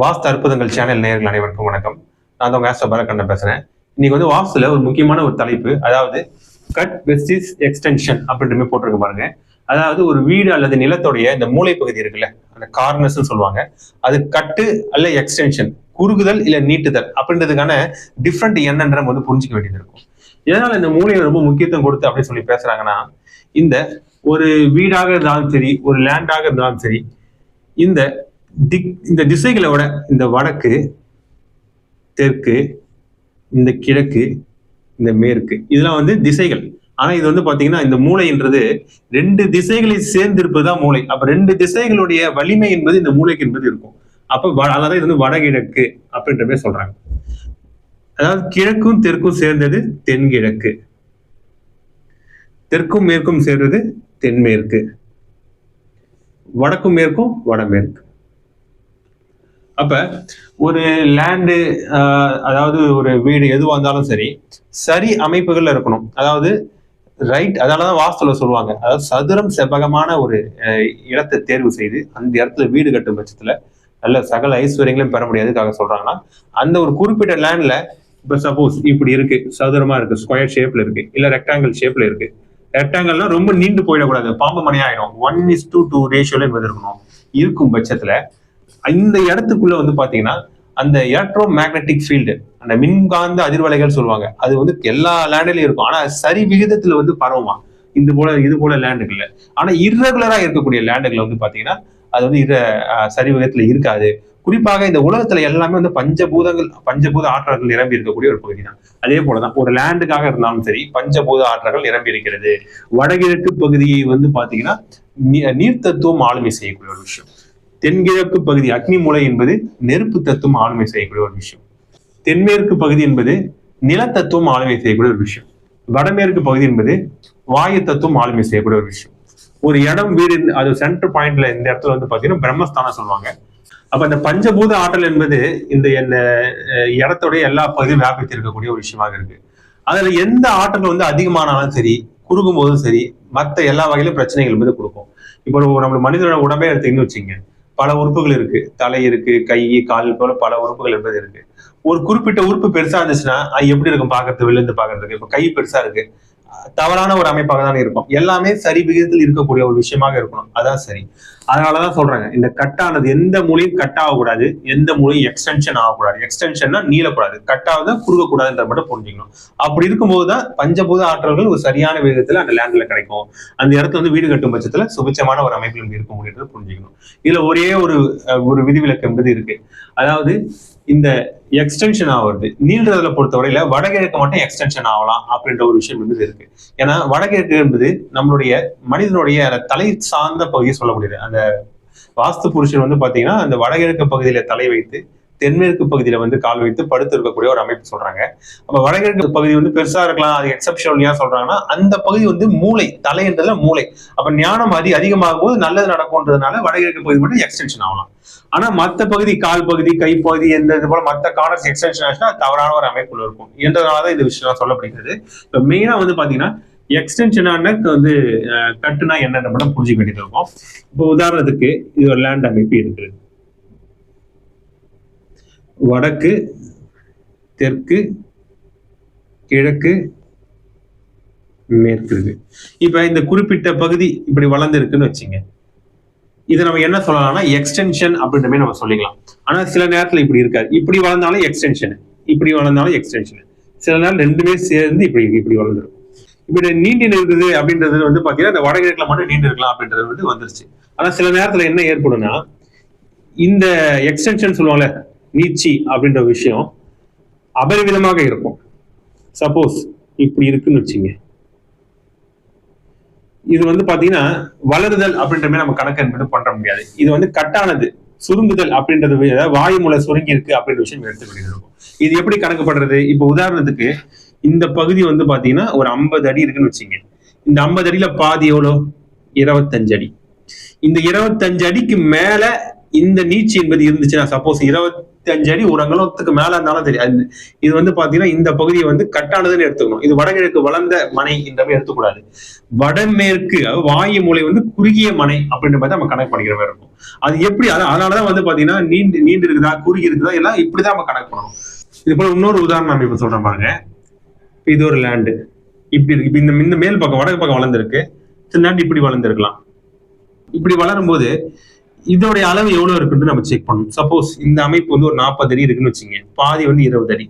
வாஸ்து அற்புதங்கள் சேனல் நேர்கள் அனைவருக்கும் வணக்கம். நான் தான் வேஸ்ட் பரக்கண்ணன் பேசுறேன். இன்னைக்கு வந்து வாஸ்துல ஒரு முக்கியமான ஒரு தலைப்பு அதாவது கட் வெஸ்டிஸ் எக்ஸ்டென்ஷன் அப்படின்ற போட்டிருக்க பாருங்க. அதாவது ஒரு வீடு அல்லது நிலத்துடைய இந்த மூளை பகுதி இருக்குல்ல அந்த கார்னர்ஸ் சொல்லுவாங்க. அது கட்டு அல்ல எக்ஸ்டென்ஷன் குறுகுதல் இல்ல நீட்டுதல் அப்படின்றதுக்கான டிஃப்ரெண்ட் என்னன்ற நம்ம வந்து புரிஞ்சுக்க வேண்டியது இருக்கும். எதனால இந்த மூளையை ரொம்ப முக்கியத்துவம் கொடுத்து அப்படின்னு சொல்லி பேசுறாங்கன்னா இந்த ஒரு வீடாக இருந்தாலும் சரி ஒரு லேண்டாக இருந்தாலும் சரி இந்த திக் இந்த திசைகளோட இந்த வடக்கு தெற்கு இந்த கிழக்கு இந்த மேற்கு. இதெல்லாம் வந்து திசைகள். ஆனா இது வந்து பாத்தீங்கன்னா இந்த மூளைன்றது ரெண்டு திசைகளை சேர்ந்திருப்பது தான் மூளை. அப்ப ரெண்டு திசைகளுடைய வலிமை என்பது இந்த மூளைக்கு என்பது இருக்கும். அப்ப வ- இது வந்து வடகிழக்கு அப்படின்ற மாதிரி சொல்றாங்க. அதாவது கிழக்கும் தெற்கும் சேர்ந்தது தென்கிழக்கு. தெற்கும் மேற்கும் சேர்ந்தது தென்மேற்கு. வடக்கும் மேற்கும் வடமேற்கு. அப்ப ஒரு லேண்டு அதாவது ஒரு வீடு எதுவாக இருந்தாலும் சரி சரி அமைப்புகள்ல இருக்கணும். அதாவது ரைட் அதனாலதான் வாஸ்துல சொல்லுவாங்க. அதாவது சதுரம் செவ்வகமான ஒரு இடத்தை தேர்வு செய்து அந்த இடத்துல வீடு கட்டும் பட்சத்துல நல்ல சகல ஐஸ்வர்யங்களையும் பெற முடியாதுக்காக சொல்றாங்கன்னா அந்த ஒரு குறிப்பிட்ட லேண்ட்ல இப்ப சப்போஸ் இப்படி இருக்கு சதுரமா இருக்கு ஸ்கொயர் ஷேப்ல இருக்கு இல்ல ரெக்டாங்கிள் ஷேப்ல இருக்கு. ரெக்டாங்கிள்னா ரொம்ப நீண்டு போயிடக்கூடாது. பாம்பு மணி ஆயிடும் ஒன் இஸ் டூ டூ ரேஷியோல இருக்கணும். இருக்கும் பட்சத்துல இந்த இடத்துக்குள்ள வந்து பாத்தீங்கன்னா அந்த எலக்ட்ரோ மேக்னெட்டிக் ஃபீல்டு அந்த மின்காந்த அதிர்வலைகள் சொல்லுவாங்க. அது வந்து எல்லா லேண்ட்லயும் இருக்கும். ஆனா சரி விகிதத்துல வந்து பரவுமா? இது போல இது போல லேண்டுகள்ல ஆனா இர்ரெகுலரா இருக்கக்கூடிய லேண்டுகளை வந்து பாத்தீங்கன்னா அது வந்து இர சரி விகிதத்துல இருக்காது. குறிப்பாக இந்த உலகத்துல எல்லாமே வந்து பஞ்சபூதங்கள் பஞ்சபூத ஆற்றல்கள் நிரம்பி இருக்கக்கூடிய ஒரு பகுதி தான் அதே போலதான் ஒரு லேண்டுக்காக இருந்தாலும் சரி பஞ்சபூத ஆற்றல்கள் நிரம்பி இருக்கிறது. வடகிழக்கு பகுதியை வந்து பாத்தீங்கன்னா நீ- ஆளுமை செய்யக்கூடிய ஒரு விஷயம். தென்கிழக்கு பகுதி அக்னி மூலை என்பது நெருப்பு தத்துவம் ஆளுமை செய்யக்கூடிய ஒரு விஷயம். தென்மேற்கு பகுதி என்பது நில தத்துவம் ஆளுமை செய்யக்கூடிய ஒரு விஷயம். வடமேற்கு பகுதி என்பது வாயு தத்துவம் ஆளுமை செய்யக்கூடிய ஒரு விஷயம். ஒரு இடம் வீடு அது சென்டர் பாயிண்ட்ல இந்த இடத்துல வந்து பாத்தீங்கன்னா பிரம்மஸ்தானம் சொல்லுவாங்க. அப்ப இந்த பஞ்சபூத ஆற்றல் என்பது இந்த இடத்துடைய எல்லா பகுதியும் வியாபித்து இருக்கக்கூடிய ஒரு விஷயமாக இருக்கு. அதுல எந்த ஆற்றல் வந்து அதிகமானாலும் சரி குறுகும் போதும் சரி மற்ற எல்லா வகையிலும் பிரச்சனைகள் வந்து கொடுக்கும். இப்போ நம்ம மனிதனோட உடம்பே எடுத்தீங்கன்னு வச்சுங்க பல உறுப்புகள் இருக்கு. தலை இருக்கு கை கால் போல பல உறுப்புகள் என்பது இருக்கு. ஒரு குறிப்பிட்ட உறுப்பு பெருசா இருந்துச்சுன்னா அது எப்படி இருக்கும் பாக்குறது விழுந்து பாக்குறதுக்கு இப்ப கை பெருசா இருக்கு. தவறான ஒரு அமைப்பாக தான் இருக்கும். எல்லாமே சரி விகிதத்தில் இருக்கக்கூடிய ஒரு விஷயமாக இருக்கணும். அதான் சரி. அதனாலதான் சொல்றாங்க இந்த கட்டானது எந்த மூலையும் கட் ஆகக்கூடாது எந்த மூலையும் எக்ஸ்டென்ஷன் ஆகக்கூடாது. எக்ஸ்டென்ஷன்னா நீளக்கூடாது. கட் ஆகுதா குறுகக்கூடாதுன்ற மட்டும் புரிஞ்சுக்கணும். அப்படி இருக்கும்போது தான் பஞ்சபூத ஆற்றல்கள் ஒரு சரியான விகிதத்துல அந்த லேண்ட்ல கிடைக்கும். அந்த இடத்துல வந்து வீடு கட்டும் பட்சத்துல சுபிச்சமான ஒரு அமைப்பில் இருக்க முடியுன்றதை புரிஞ்சுக்கணும். இதுல ஒரே ஒரு ஒரு விதிவிலக்கு என்பது இருக்கு. அதாவது இந்த எக்ஸ்டென்ஷன் ஆகுறது. நீள்றதுல பொறுத்தவரையில வடகிழக்கு மட்டும் எக்ஸ்டென்ஷன் ஆகலாம் அப்படின்ற ஒரு விஷயம் என்பது இருக்கு. ஏன்னா வடகிழக்கு என்பது நம்மளுடைய மனிதனுடைய அந்த தலை சார்ந்த பகுதியை சொல்லக்கூடியது அந்த வாஸ்து புருஷன் வந்து பாத்தீங்கன்னா அந்த வடகிழக்கு பகுதியில தலை வைத்து தென்மேற்கு பகுதியில வந்து கால் வைத்து படுத்து இருக்கக்கூடிய ஒரு அமைப்பு சொல்றாங்க. அப்ப வடகிழக்கு பகுதி வந்து பெருசா இருக்கலாம் அது எக்ஸப்ஷனல் ஏன் சொல்றாங்கன்னா அந்த பகுதி வந்து மூளை தலைன்றதுல மூளை. அப்ப ஞானம் அதி அதிகமாகும் போது நல்லது நடக்கும்ன்றதுனால வடகிழக்கு பகுதி மட்டும் எக்ஸ்டென்ஷன் ஆகலாம். ஆனா மத்த பகுதி கால் பகுதி கை பகுதி எந்த இது போல மத்த கார்னர்ஸ் எக்ஸ்டென்ஷன் ஆச்சுன்னா தவறான ஒரு அமைப்புல இருக்கும். என்றதுனாலதான் இந்த விஷயம் சொல்லப்படுகிறது. இப்ப மெயினா வந்து பாத்தீங்கன்னா எக்ஸ்டென்ஷனான வந்து கட்டுனா என்னென்ன பண்ண புரிஞ்சுக்க வேண்டியது இருக்கும். இப்போ உதாரணத்துக்கு இது ஒரு லேண்ட் அமைப்பு இருக்குது. வடக்கு தெற்கு கிழக்கு மேற்கு இப்போ இப்ப இந்த குறிப்பிட்ட பகுதி இப்படி வளர்ந்துருக்குன்னு வச்சுங்க. இதை நம்ம என்ன சொல்லலாம்னா எக்ஸ்டென்ஷன் அப்படின்ற மாதிரி நம்ம சொல்லிக்கலாம். ஆனா சில நேரத்துல இப்படி இருக்காது. இப்படி வளர்ந்தாலும் எக்ஸ்டென்ஷன் இப்படி வளர்ந்தாலும் எக்ஸ்டென்ஷன் சில நேரம் ரெண்டுமே சேர்ந்து இப்படி இப்படி வளர்ந்துரும். இப்படி நீண்டி இருக்குது அப்படின்றது வந்து பாத்தீங்கன்னா இந்த வடகிழக்குல மட்டும் நீண்டு இருக்கலாம் அப்படின்றது வந்து வந்துருச்சு. ஆனா சில நேரத்துல என்ன ஏற்படும்னா இந்த எக்ஸ்டென்ஷன் சொல்லுவாங்கல்ல நீச்சி அப்படின்ற விஷயம் அபரிவிதமாக இருக்கும். சப்போஸ் இப்படி இருக்குன்னு வச்சுங்க. இது வந்து பாத்தீங்கன்னா வளருதல் அப்படின்ற மாதிரி நம்ம கணக்கு என்பது பண்ற முடியாது. இது வந்து கட்டானது. சுருங்குதல் அப்படின்றது வாயு மூலை சுருங்கி இருக்கு அப்படின்ற விஷயம் எடுத்துக்கிட்டு இருக்கும் இது எப்படி கணக்குப்படுறது? இப்ப உதாரணத்துக்கு இந்த பகுதி வந்து பாத்தீங்கன்னா ஒரு ஐம்பது அடி இருக்குன்னு வச்சுங்க. இந்த ஐம்பது அடியில பாதி எவ்வளோ? இருபத்தஞ்சு அடி. இந்த இருபத்தஞ்சு அடிக்கு மேல இந்த நீச்சி என்பது இருந்துச்சுன்னா சப்போஸ் இருபத் அஞ்சு அடி உரங்களத்துக்கு மேல இருந்தாலும் தெரியாது இது வந்து பாத்தீங்கன்னா இந்த பகுதியை வந்து கட்டானதுன்னு எடுத்துக்கணும். இது வடகிழக்கு வளர்ந்த மனை என்ற மாதிரி எடுத்துக்கூடாது. வடமேற்கு வாயு மூலை வந்து குறுகிய மனை அப்படின்ற மாதிரி நம்ம கணக்கு பண்ணிக்கிற மாதிரி இருக்கும். அது எப்படி அதனாலதான் வந்து பாத்தீங்கன்னா நீண்டு நீண்டு இருக்குதா குறுகி இருக்குதா எல்லாம் இப்படிதான் நம்ம கணக்கு பண்ணணும். இது போல இன்னொரு உதாரணம் நம்ம இப்ப சொல்றேன் பாருங்க. இது ஒரு லேண்டு இப்படி இருக்கு. இப்ப இந்த இந்த மேல் பக்கம் வடக்கு பக்கம் வளர்ந்துருக்கு. இந்த லேண்ட் இப்படி வளர்ந்துருக்கலாம். இப்படி வளரும் போது இதோடைய அளவு எவ்வளவு இருக்குன்னு நம்ம செக் பண்ணணும். சப்போஸ் இந்த அமைப்பு வந்து ஒரு நாற்பது அடி இருக்குன்னு வச்சுங்க பாதி வந்து இருபது அடி.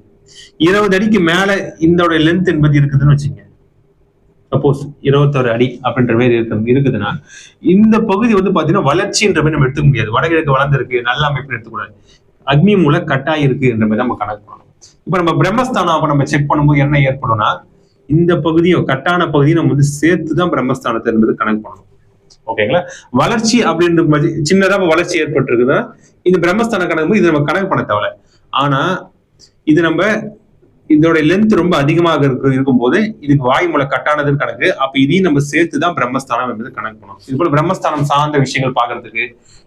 இருபது அடிக்கு மேல இதோட லென்த் என்பது இருக்குதுன்னு வச்சுங்க சப்போஸ் இருபத்தொரு அடி அப்படின்ற மாதிரி இருக்கு இருக்குதுன்னா இந்த பகுதி வந்து பாத்தீங்கன்னா வளர்ச்சின்ற மாதிரி நம்ம எடுத்துக்க முடியாது. வடகிழக்கு வளர்ந்துருக்கு நல்ல அமைப்பு எடுத்துக்கூடாது. அக்னி மூலம் கட்டாய் இருக்கு என்ற மாதிரி நம்ம கணக்கு பண்ணணும். இப்ப நம்ம பிரம்மஸ்தானம் அப்ப நம்ம செக் பண்ணும்போது என்ன ஏற்படும்னா இந்த பகுதியும் கட்டான பகுதியும் நம்ம வந்து சேர்த்து தான் பிரம்மஸ்தானத்தை என்பது கணக்கு பண்ணணும். ஓகேங்களா வளர்ச்சி அப்படின்ற மாதிரி வளர்ச்சி ஏற்பட்டிருக்குன்னா இந்த பிரம்மஸ்தான கணக்கு இது நம்ம கணக்கு பண்ண தேவை ஆனா இது நம்ம இதோட லென்த் ரொம்ப அதிகமாக இருக்கு இருக்கும்போது இதுக்கு வாயுமூல கட்டானதுன்னு கணக்கு அப்ப இதையும் நம்ம சேர்த்து தான் பிரம்மஸ்தானம் என்பது கணக்கு பண்ணணும். இது போல பிரம்மஸ்தானம் சார்ந்த விஷயங்கள் பாக்குறதுக்கு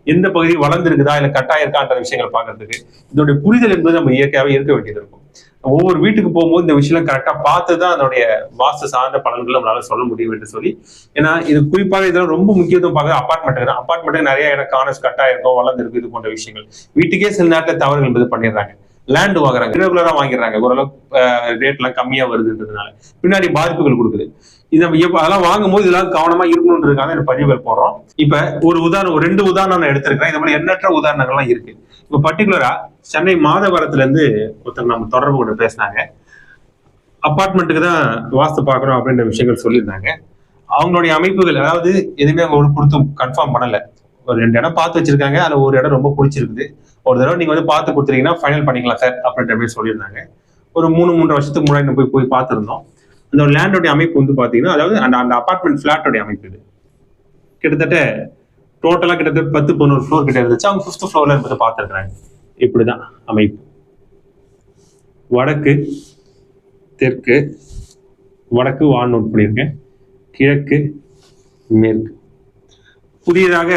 எந்த பகுதி வளர்ந்துருக்குதா இல்ல கட்டாயிருக்கான்ற விஷயங்கள் பாக்குறதுக்கு இதோட புரிதல் என்பது நம்ம இயற்கையாக இருக்க வேண்டியது இருக்கும். ஒவ்வொரு வீட்டுக்கு போகும்போது இந்த விஷயம் கரெக்டா பார்த்து தான் அதனுடைய வாஸ்து சார்ந்த பலன்கள் நம்மளால சொல்ல முடியும் என்று சொல்லி ஏன்னா இது குறிப்பாக இதெல்லாம் ரொம்ப முக்கியத்துவம் பார்க்க அப்பார்ட்மெண்ட் தான். அப்பார்ட்மெண்ட் நிறைய இடம் கார்னர்ஸ் கட்டா இருக்கும் வளர்ந்துருக்கு இது போன்ற விஷயங்கள். வீட்டுக்கே சில நேரத்தில் தவறுகள் என்பது பண்ணிடுறாங்க. லேண்ட் வாங்குறாங்க ரெகுலரா வாங்கிடுறாங்க. ஓரளவுக்கு ரேட் எல்லாம் கம்மியா வருதுன்றதுனால. பின்னாடி பாதிப்புகள் கொடுக்குது. இது நம்ம எப்ப அதெல்லாம் வாங்கும்போது இதெல்லாம் கவனமா இருக்கணுன்றதுக்காக இந்த பதிவுகள் போடுறோம். இப்ப ஒரு உதாரணம் ஒரு ரெண்டு உதாரணம் நான் எடுத்திருக்கிறேன். இது மாதிரி எண்ணற்ற உதாரணங்கள்லாம் இருக்கு. இப்ப பர்டிகுலரா சென்னை மாதவரத்துலேருந்து ஒருத்தர் நம்ம தொடர்பு கொண்டு பேசினாங்க. அப்பார்ட்மெண்ட்டுக்கு தான் வாஸ்து பார்க்கணும் அப்படின்ற விஷயங்கள் சொல்லியிருந்தாங்க. அவங்களுடைய அமைப்புகள் அதாவது எதுவுமே அவங்க கொடுத்து கன்ஃபார்ம் பண்ணலை. ஒரு ரெண்டு இடம் பார்த்து வச்சிருக்காங்க அதில் ஒரு இடம் ரொம்ப பிடிச்சிருக்குது. ஒரு தடவை நீங்கள் வந்து பார்த்து கொடுத்துருக்கீங்கன்னா ஃபைனல் பண்ணிக்கலாம் சார் அப்படின்ற மாதிரி சொல்லியிருந்தாங்க. ஒரு மூணு மூன்று வருஷத்துக்கு முன்னாடி நம்ம போய் போய் பார்த்துருந்தோம். அந்த லேண்டோடைய அமைப்பு வந்து பார்த்தீங்கன்னா அதாவது அந்த அந்த அப்பார்ட்மெண்ட் ஃப்ளாட்டோட அமைப்பு இது. கிட்டத்தட்ட டோட்டலாக கிட்டத்தட்ட பத்து பதினோரு ஃப்ளோர் கிட்ட இருந்துச்சு. அவங்க ஃபிஃப்த் ஃப்ளோரில் இருந்தது பார்த்துருக்குறாங்க. இப்படிதான் அமைப்பு. வடக்கு தெற்கு வடக்கு வான் நோட் பண்ணியிருக்கேன் கிழக்கு மேற்கு. புதியதாக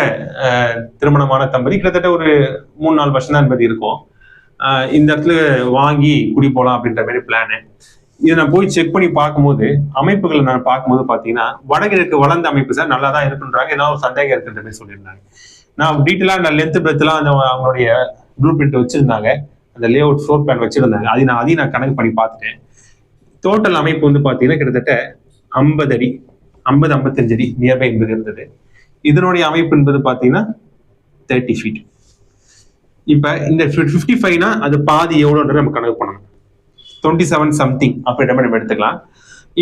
திருமணமான தம்பதி. கிட்டத்தட்ட ஒரு மூணு நாலு வருஷம் தான் என்பது இருக்கும். இந்த இடத்துல வாங்கி குடி போகலாம் அப்படின்ற மாதிரி பிளானு இதை நான் போய் செக் பண்ணி பார்க்கும்போது அமைப்புகளை நான் பார்க்கும்போது பார்த்தீங்கன்னா வடகிழக்கு வளர்ந்த அமைப்பு சார் நல்லா தான் இருக்குன்றாங்க. ஏதாவது ஒரு சந்தேகம் இருக்குன்ற மாதிரி சொல்லியிருந்தாங்க. நான் டீட்டெயிலாக நான் லென்த் பிரெத்துலாம் அந்த அவங்களுடைய ப்ளூ பிரிண்ட் வச்சிருந்தாங்க. அந்த லே அவுட் ஃப்ளோர் பிளான் வச்சிருந்தாங்க. அதை நான் அதையும் நான் கணக்கு பண்ணி பார்த்துட்டேன். டோட்டல் அமைப்பு வந்து பார்த்தீங்கன்னா கிட்டத்தட்ட ஐம்பது அடி ஐம்பது ஐம்பத்தஞ்சு அடி நியர்பை என்பது இருந்தது. இதனுடைய அமைப்பு என்பது பார்த்தீங்கன்னா தேர்ட்டி ஃபீட் இப்போ இந்த ஃபிஃப்டி ஃபைவ்னா அது பாதி எவ்வளோன்றது நம்ம கணக்கு பண்ணணும். டுவெண்ட்டி செவன் சம்திங் அப்படின்ற மாதிரி நம்ம எடுத்துக்கலாம்.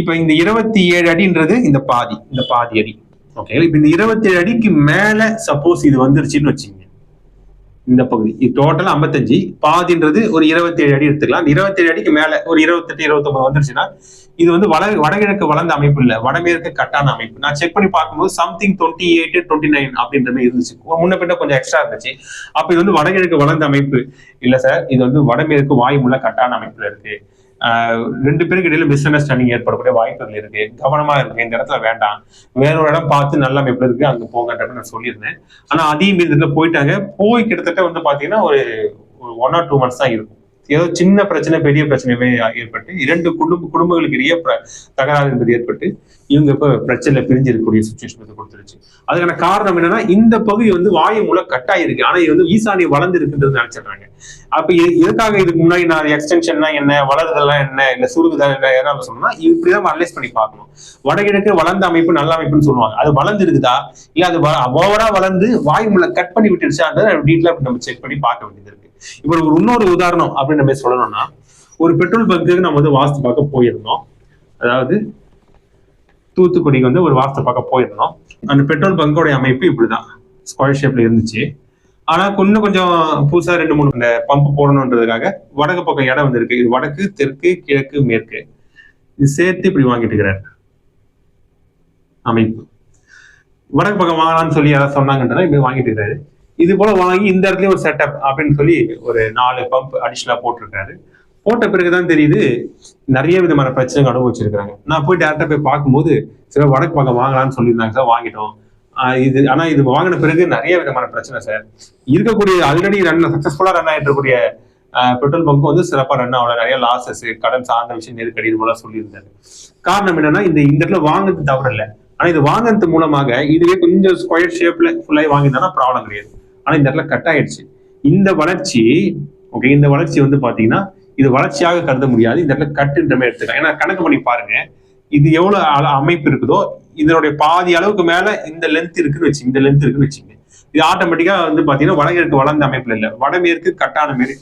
இப்போ இந்த இருபத்தி ஏழு அடின்றது இந்த பாதி இந்த பாதி அடி. ஓகே இப்போ இந்த இருபத்தி ஏழு அடிக்கு மேலே சப்போஸ் இது வந்துருச்சுன்னு வச்சுங்க இந்த பகுதி. இது டோட்டல் ஐம்பத்தஞ்சு. பாதின்றது ஒரு இருபத்தி ஏழு அடி எடுத்துக்கலாம். இருபத்தி ஏழு அடிக்கு மேல ஒரு இருபத்தெட்டு இருபத்தொன்பது வந்துருச்சுன்னா இது வந்து வட வடகிழக்கு வளர்ந்த அமைப்பு இல்ல. வடமேற்கு கட்டான அமைப்பு. நான் செக் பண்ணி பார்க்கும்போது something twenty eight twenty nine அப்படின்ற மாதிரி இருந்துச்சு. முன்ன பின்ன கொஞ்சம் எக்ஸ்ட்ரா இருந்துச்சு. அப்ப இது வந்து வடகிழக்கு வளர்ந்த அமைப்பு. இல்ல சார் இது வந்து வடமேற்கு வாயுமுள்ள கட்டான அமைப்புல இருக்கு. ரெண்டு பேருக்கு இடையில மிஸ் அண்டர்ஸ்டாண்டிங் ஏற்படக்கூடிய வாய்ப்புகள் இருக்கு. கவனமா இருக்கு இந்த இடத்துல வேண்டாம். வேற ஒரு இடம் பார்த்து நல்ல எப்படி இருக்கு அங்க போங்கன்ற நான் சொல்லியிருந்தேன். ஆனா அதையும் மீறி போயிட்டாங்க. போய் கிட்டத்தட்ட வந்து பாத்தீங்கன்னா ஒரு ஒன் ஆர் டூ மந்த்ஸ் தான் இருக்கும். ஏதோ சின்ன பிரச்சனை பெரிய பிரச்சனையுமே ஏற்பட்டு இரண்டு குடும்ப குடும்பங்களுக்கு இடையே தகராறு என்பது ஏற்பட்டு இவங்க இப்ப பிரச்சனை பிரிஞ்சு இருக்கக்கூடிய சுச்சுவேஷன் வந்து கொடுத்துருச்சு. அதுக்கான காரணம் என்னன்னா இந்த பகுதி வந்து வாயு மூலம் கட்டாயிருக்கு. ஆனா இது வந்து ஈசானி வளர்ந்து இருக்குன்றது நினைச்சிடுறாங்க. அப்ப எதுக்காக இதுக்கு முன்னாடி நான் எக்ஸ்டென்ஷன்னா என்ன வளருதெல்லாம் என்ன இல்ல சுருகுதல் என்ன எதனால சொன்னா இப்படிதான் அனலைஸ் பண்ணி பார்க்கணும். வடகிழக்கு வளர்ந்த அமைப்பு நல்ல அமைப்புன்னு சொல்லுவாங்க. அது வளர்ந்து இருக்குதா இல்ல அது ஓவரா வளர்ந்து வாயு மூலம் கட் பண்ணி விட்டுருச்சான்றதை டீட்டெயிலா நம்ம செக் பண்ணி பார்க்க வேண்டியது இருக்கு. இவர் ஒரு இன்னொரு உதாரணம் அப்படின்னு நம்ம சொல்லணும்னா ஒரு பெட்ரோல் பங்க்குக்கு நம்ம வந்து வாஸ்து பார்க்க போயிருந்தோம். அதாவது தூத்துக்குடிக்கு வந்து ஒரு வாஸ்து பார்க்க போயிருந்தோம். அந்த பெட்ரோல் பங்கோட அமைப்பு இப்படிதான் ஸ்கொயர் ஷேப்ல இருந்துச்சு. ஆனா இன்னும் கொஞ்சம் புதுசா ரெண்டு மூணு இந்த பம்ப் போடணுன்றதுக்காக வடக்கு பக்கம் இடம் வந்திருக்கு. இது வடக்கு தெற்கு கிழக்கு மேற்கு. இது சேர்த்து இப்படி வாங்கிட்டு இருக்கிறார். அமைப்பு. வடக்கு பக்கம் வாங்கலாம்னு சொல்லி யாராவது சொன்னாங்கன்றதான் இப்படி வாங்கிட்டு இருக்காரு இது போல வாங்கி இந்த இடத்துல ஒரு செட்டப் அப்படின்னு சொல்லி ஒரு நாலு பம்ப் அடிஷனலா போட்டிருக்காரு. போட்ட பிறகுதான் தெரியுது நிறைய விதமான பிரச்சனைகள் அனுபவிச்சிருக்காங்க நான் போய் டேரக்டா போய் பார்க்கும்போது சில வடக்கு பக்கம் வாங்கலாம்னு சொல்லியிருந்தாங்க சார் வாங்கிட்டோம். இது ஆனா இது வாங்கின பிறகு நிறைய விதமான பிரச்சனை சார். இருக்கக்கூடிய ஆல்ரெடி ரன் சக்சஸ்ஃபுல்லா ரன் ஆயிட்டு இருக்கக்கூடிய பெட்ரோல் பங்க் வந்து சிறப்பாக ரன் ஆகல. நிறைய லாசஸ் கடன் சார்ந்த விஷயம் நெருக்கடி இது போல சொல்லியிருந்தாரு. காரணம் என்னன்னா இந்த இந்த இடத்துல வாங்குறது தவறு இல்லை. ஆனா இது வாங்குறது மூலமாக இதுவே கொஞ்சம் ஸ்கொயர் ஷேப்ல ஃபுல்லாக வாங்கியிருந்தா ப்ராப்ளம் கிடையாது. ஆனா இந்த இடத்துல கட் ஆயிடுச்சு. இந்த வளர்ச்சி ஓகே இந்த வளர்ச்சி வந்து பாத்தீங்கன்னா இது வளர்ச்சியாக கருத முடியாது. இந்த இடத்துல கட்டுன்ற மாதிரி எடுத்துக்கலாம். ஏன்னா கணக்கு பண்ணி பாருங்க. இது எவ்வளவு அள- அமைப்பு இருக்குதோ இதனுடைய பாதி அளவுக்கு மேல இந்த லென்த் இருக்குன்னு வச்சுங்க இந்த லென்த் இருக்குன்னு வச்சுங்க. இது ஆட்டோமேட்டிக்கா வந்து பாத்தீங்கன்னா வடகிழக்கு வளர்ந்த அமைப்புல இல்லை. வடமேற்கு கட்டான மாரி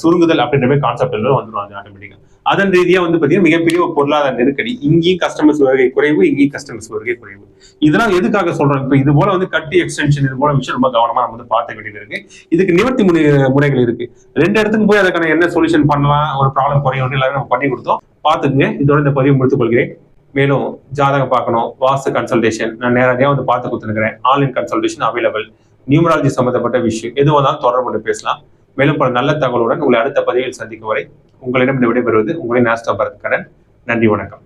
சுருங்குதல் அப்படின்ற மாதிரி கான்செப்ட் வந்துடும் அது ஆட்டோமேட்டிக்கா அதன் ரீதியா வந்து பாத்தீங்கன்னா மிகப்பெரிய ஒரு பொருளாதார நெருக்கடி. இங்கேயும் கஸ்டமர்ஸ் வருகை குறைவு இங்கேயும் கஸ்டமர்ஸ் வருகை குறைவு. இதெல்லாம் எதுக்காக சொல்றோம்? இப்ப இது போல வந்து கட்டி எக்ஸ்டென்ஷன் இது போல விஷயம் ரொம்ப கவனமா நம்ம வந்து பார்த்துக்க வேண்டியது இருக்கு. இதுக்கு நிவர்த்தி முறை முறைகள் இருக்கு. ரெண்டு இடத்துக்கு போய் அதுக்கான என்ன சொல்யூஷன் பண்ணலாம் ஒரு ப்ராப்ளம் குறையும் எல்லாரும் நம்ம பண்ணி கொடுத்தோம். பார்த்துக்குங்க. இதோட இந்த பதிவு முடித்துக் கொள்கிறேன். மேலும் ஜாதகம் பார்க்கணும் வாஸ்து கன்சல்டேஷன் நான் நேரடியாக வந்து பார்த்து கொடுத்துருக்கிறேன். ஆன்லைன் கன்சல்டேஷன் அவைலபிள் நியூமராலஜி சம்மந்தப்பட்ட விஷயம் எதுவாக இருந்தாலும் தொடர்பு பேசலாம். மேலும் பல நல்ல தகவலுடன் உங்களை அடுத்த பதிவில் சந்திக்கும் வரை உங்களிடம் இந்த விடைபெறுவது உங்களின் நாஸ்தாபரத்து கடன் நன்றி வணக்கம்.